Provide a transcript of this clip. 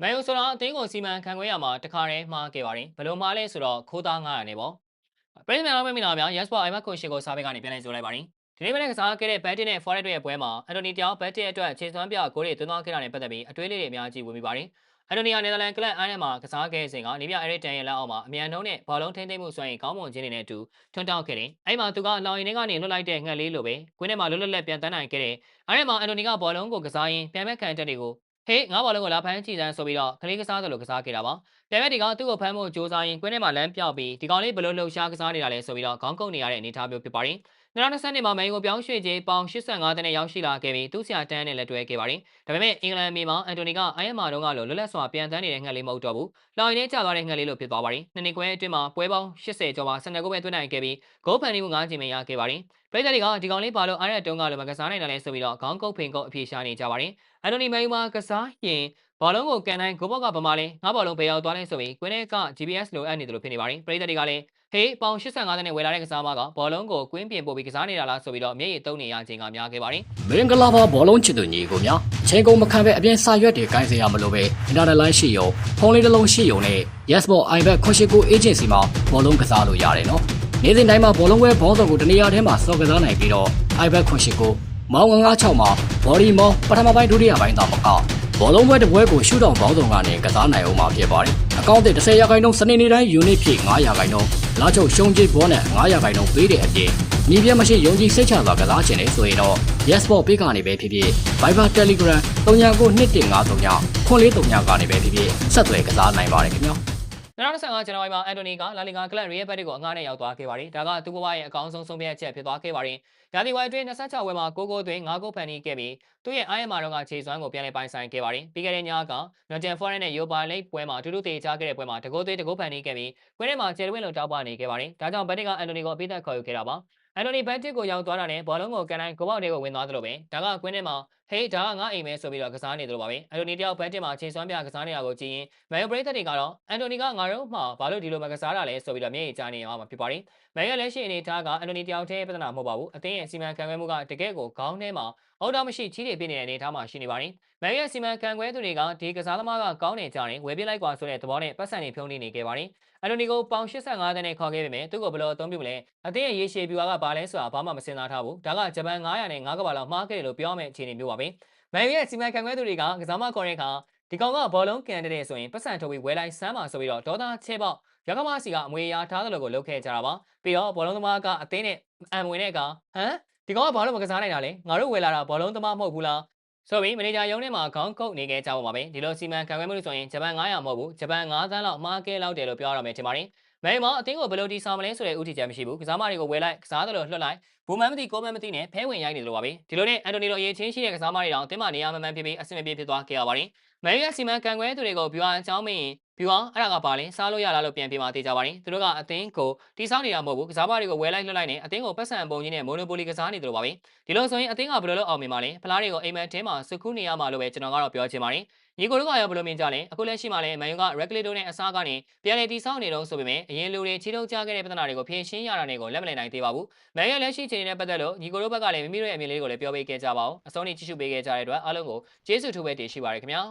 မန်ယူဆိုတာအသင်းကိုစီမံခန့်ခွဲရမှာတခါတည်းမှားခဲ့ပါတယ်ဘယ်လိုမှားလဲဆိုတော့ခိုးသား900နဲ့ပေါ့ပရိသတ်များမင်္ဂလာပါ Yes for IMAX ကိုရှေကိုစားဘက်ကနေပြန်လည်ဆိုလိုက်ပါတယ်ဒီနေ့မနေ့ကစားခဲ့တဲ့ Batty နဲ့ Forest တို့ရဲ့ပွဲမှာအန်တိုနီတယောက် Batty အတွက်ခြေစွမ်းပြဂိုးတွေသွင်းသွားခဲ့တာနဲ့ပတ်သက်ပြီးအတွေးလေးတွေအများကြီးဝင်ပြီးပါတယ်အန်တိုနီယာနယ်သာလန်ကလပ်အားထဲမှာကစားခဲ့စဉ်ကနေပြအဲရစ်တန်ရဲ့လက်အောက်မှာအမြန်နှုံးနဲ့ဘောလုံးထိန်းသိမ်းမှုစွမ်းရည်ကောင်းမွန်ခြင်းတွေနဲ့အတူထွန်းတောက်ခဲ့တယ်။အဲ့မှာသူကလောင်ရင်ထဲကနေလွတ်လိုက်တဲ့ငှက်လေးလိုပဲကွင်းထဲမှာလွတ်လွတ်လပ်ပြန်တန်းနိုင်ခဲ့တယ်။အဲ့ဒီမှာအန်တိုနီကဘောလုံးကိုကစားရင်းပြန်မဲ့ခံတက်တွေကို ဟေးငါဘောလုံးကိုလာဖမ်းကြည့်စမ်းဆိုပြီးတော့ကလေးကစားသလိုကစားခဲ့တာပါ။ ပြန်မဲ့ဒီကသူ့ကိုဖမ်းဖို့ကြိုးစားရင်းကွင်းထဲမှာလမ်းပြောက်ပြီးဒီကောင်လေးဘလို့လှုပ်ရှားကစားနေတာလဲဆိုပြီးတော့ခေါင်းကုတ်နေရတဲ့အနေအထားမျိုးဖြစ်ပါတယ်။2020နှစ်မှာမယ်ကိုပြောင်းရွှေ့ခြင်းပေါင်85တန်းနဲ့ရောက်ရှိလာခဲ့ပြီးသူ့ဆရာတန်းနဲ့လက်တွဲခဲ့ပါတယ်။ဒါပေမဲ့အင်္ဂလန်မြေမှာအန်တိုနီကအိုင်ယမ်မာတုန်းကလိုလွတ်လပ်စွာပြန်တန်းနေတဲ့ငှက်လေးမဟုတ်တော့ဘူး။လောင်ရင်ထဲကျသွားတဲ့ငှက်လေးလိုဖြစ်သွားပါတယ်။နှစ်နှစ်ခွဲအတွင်းမှာပွဲပေါင်း80ကျော်မှာ12ဂိုးပဲသွင်းနိုင်ခဲ့ပြီးဂိုးဖန်တီးမှု9ချိန်ပဲရခဲ့ပါတယ်။ပြည်သက်တွေကဒီကောင်လေးဘာလို့အားရတုံးကလိုမကစားနိုင်တယ်လဲဆိုပြီးတော့ခေါင်းကုတ်ဖိန်ကုတ်အပြေရှားနေကြပါတယ်။အန်တိုနီမယ်မှာကစားရင် ဘောလုံးကိုကန်တိုင်းဂိုးဘောကဗမာလေးငါဘောလုံးပေရောက်သွားလဲဆိုပြီးကွင်းထဲက GPS လိုအပ်နေတယ်လို့ဖြစ်နေပါတယ်။ပြည်သက်တွေကလည်းဟေးပေါင်85တန်းနဲ့ဝယ်လာတဲ့ကစားမကဘောလုံးကိုကွင်းပြင်ပို့ပြီးကစားနေတာလားဆိုပြီးတော့မျက်ရည်တုံးနေရခြင်းကများခဲ့ပါတယ်မင်္ဂလာပါဘောလုံးချစ်သူညီကိုများအချိန်ကုန်မခံပဲအပြင်စာရွက်တွေကိုင်းစရာမလိုပဲ internet line ရှိရုံဖုန်းလေးတစ်လုံးရှိရုံနဲ့ Yesball iBet ခွန်ရှိကို agency မှာဘောလုံးကစားလို့ရတယ်နော်နေ့စဉ်တိုင်းမှာဘောလုံးဝဲဘောစုံကိုတနေရာထဲမှာစော်ကစားနိုင်ပြီးတော့ iBet ခွန်ရှိကိုမောင်း956မှာ body မောင်းပထမပိုင်းဒုတိယပိုင်းတော့မကောက် ဘောလုံးပွဲတစ်ပွဲကိုရှုထောင့်ဘောင်းဆောင်ကနေကစားနိုင်အောင်မှာဖြစ်ပါတယ်အကောင့်တစ်30ရာခိုင်နှုန်းစနေနေ့တိုင်း unit ဖြည့်9ရာခိုင်နှုန်းလာချုပ်ရှုံးကြေးဘောနဲ့9ရာခိုင်နှုန်းပေးတဲ့အပြင်ညီပြမရှိယုံကြည်စိတ်ချစွာကစားခြင်းလေဆိုရင်တော့ Yesball ပေးကနေပဲဖြစ်ဖြစ် Viber Telegram 399253ခွန်လေး39ကနေပဲဖြစ်ဖြစ်ဆက်သွယ်ကစားနိုင်ပါတယ်ခင်ဗျာ 2025ဇန်နဝါရီမှာအန်တိုနီကလာလီဂါကလပ်ရီယယ်ဘက်ကိုအငှားနဲ့ရောက်သွားခဲ့ပါတယ်။ဒါကသူ့ဘဝရဲ့အကောင်းဆုံးဆုံးဖြတ်ချက်ဖြစ်သွားခဲ့ပါတယ်။ရာသီဝိုင်းအတွင်း26ဝယ်မှာ6ဂိုးသွင်း9ဂိုးဖန်တီးခဲ့ပြီးသူ့ရဲ့အားရမာတော့ကခြေစွမ်းကိုပြန်လည်ပိုင်ဆိုင်ခဲ့ပါတယ်။ပြီးခဲ့တဲ့ညကနော်ဂျန်ဖော်ရက်နဲ့ယိုပါလိတ်ပွဲမှာအတူတူတေချခဲ့တဲ့ပွဲမှာတကိုးသွင်းတကိုးဖန်တီးခဲ့ပြီးကွင်းထဲမှာကျယ်ဝင်းလိုတောက်ပနေခဲ့ပါတယ်။ဒါကြောင့်ဘက်တစ်ကအန်တိုနီကိုအပိသက်ခေါ်ယူခဲ့တာပါ။ အန်တိုနီဘတ်တစ်ကိုရောက်သွားတာနဲ့ဘောလုံးကိုကန်တိုင်းဂိုးပေါက်တွေကိုဝင်သွားသလိုပဲဒါကကွင်းထဲမှာဟေးဒါကငါအိမ်မဲဆိုပြီးတော့ကစားနေသလိုပါပဲအန်တိုနီတယောက်ဘတ်တစ်မှာချိန်စွမ်းပြကစားနေတာကိုကြည့်ရင်မန်ယူပရိသတ်တွေကတော့အန်တိုနီကငါတို့မှဘာလို့ဒီလိုမကစားတာလဲဆိုပြီးတော့မျက်ရည်ကျနေရမှာဖြစ်ပါတယ်မန်ယူလက်ရှိအနေထားကအန်တိုနီတယောက်တည်းပြဿနာမဟုတ်ပါဘူးအသင်းရဲ့စီမံခန့်ခွဲမှုကတကယ့်ကိုခေါင်းထဲမှာ အော်ဒါမရှိချီးတွေပြနေတဲ့အနေထားမှာရှိနေပါတယ်မန်ယူရဲ့စီမံခန့်ခွဲသူတွေကဒီကစားသမားကကောင်းနေကြတယ်ဝယ်ပြလိုက်ကွာဆိုတဲ့သဘောနဲ့ပတ်စံတွေဖြုံးနေနေခဲ့ပါတယ်အန်တိုနီကိုပေါင်85တန်းနဲ့ခေါ်ခဲ့ပေမဲ့သူ့ကိုဘယ်လိုအသုံးပြုမလဲအသင်းရဲ့ရေရှည်ပြူကဘာလဲဆိုတာဘာမှမစင်စားထားဘူးဒါကဂျပန်900နဲ့9ကဘာလောက်မှားခဲ့တယ်လို့ပြောရမယ့်အခြေအနေမျိုးပါပဲမန်ယူရဲ့စီမံခန့်ခွဲသူတွေကကစားမခေါ်တဲ့အခါဒီကောင်ကဘောလုံးကန်တဲ့ဆိုရင်ပတ်စံထုတ်ပြီးဝယ်လိုက်စမ်းပါဆိုပြီးတော့ဒေါသချဲပေါက်ရကမစီကအမွေအရာထားသလိုကိုလုပ်ခဲ့ကြတာပါပြီးတော့ဘောလုံးသမားကအသင်းနဲ့အံဝင်တဲ့အခါဟမ် ဒီကောင်ကဘာလို့မကစားနိုင်တာလဲငါတို့ဝယ်လာတာဘောလုံးသမားမဟုတ်ဘူးလားဆိုပြီးမန်နေဂျာရုံးထဲမှာခေါင်းကုတ်နေခဲ့ကြပါပဲဒီလိုစီမံခန့်ခွဲမှုလို့ဆိုရင်ဂျပန်900မဟုတ်ဘူးဂျပန်9သန်းလောက်မှားခဲ့လောက်တယ်လို့ပြောရမယ်ထင်ပါတယ် မဲမောအသင်းကိုဘယ်လိုတီဆောင်မလဲဆိုတဲ့ဥတီချက်မရှိဘူးကစားမတွေကိုဝယ်လိုက်ကစားတယ်လို့လွှတ်လိုက်ဘူမန်မသိကိုမန်မသိနဲ့ဖဲဝင်ရိုက်နေလို့ပါပဲဒီလိုနဲ့အန်တိုနီလိုအရေးချင်းရှိတဲ့ကစားမတွေတောင်အသင်းမနေရာမမှန်ဖြစ်ပြီးအဆင်မပြေဖြစ်သွားခဲ့ရပါတယ်မဲရဲ့စီမံခန့်ခွဲသူတွေကိုပြောအကြောင်းမင်းပြီးတော့အဲ့ဒါကပါလဲစားလို့ရလားလို့ပြန်ပြมาတေးကြပါတယ်သူတို့ကအသင်းကိုတီဆောက်နေတာမဟုတ်ဘူးကစားမတွေကိုဝယ်လိုက်လွှတ်လိုက်နေအသင်းကိုပတ်စံပုံကြီးနဲ့မိုနိုပိုလီကစားနေတယ်လို့ပါပဲဒီလိုဆိုရင်အသင်းကဘယ်လိုလုပ်အောင်မြင်ပါလဲဖလားတွေကိုအိမ်မက်ထဲမှာစုခုနေရမှာလို့ပဲကျွန်တော်ကတော့ပြောချင်ပါတယ် ညီကိုတို့ကရောဘယ်လိုမြင်ကြလဲအခုလက်ရှိမှာလည်းမန်ယူက Regulator နဲ့အစားကနေပြန်လည်တီဆောက်နေတော့ဆိုပေမဲ့အရင်လူတွေချီထုတ်ကြခဲ့တဲ့ပြဿနာတွေကိုဖြေရှင်းရတာတွေကိုလက်မလည်နိုင်သေးပါဘူးမန်ယူလက်ရှိချိန်နဲ့ပတ်သက်လို့ညီကိုတို့ဘက်ကလည်းမိမိတို့ရဲ့အမြင်လေးကိုလည်းပြောပေးခဲ့ကြပါဦးအဆုံးထိကြည့်ရှုပေးခဲ့ကြတဲ့အတွက်အားလုံးကိုကျေးဇူးထူးပဲတင်ရှိပါရခင်ဗျာ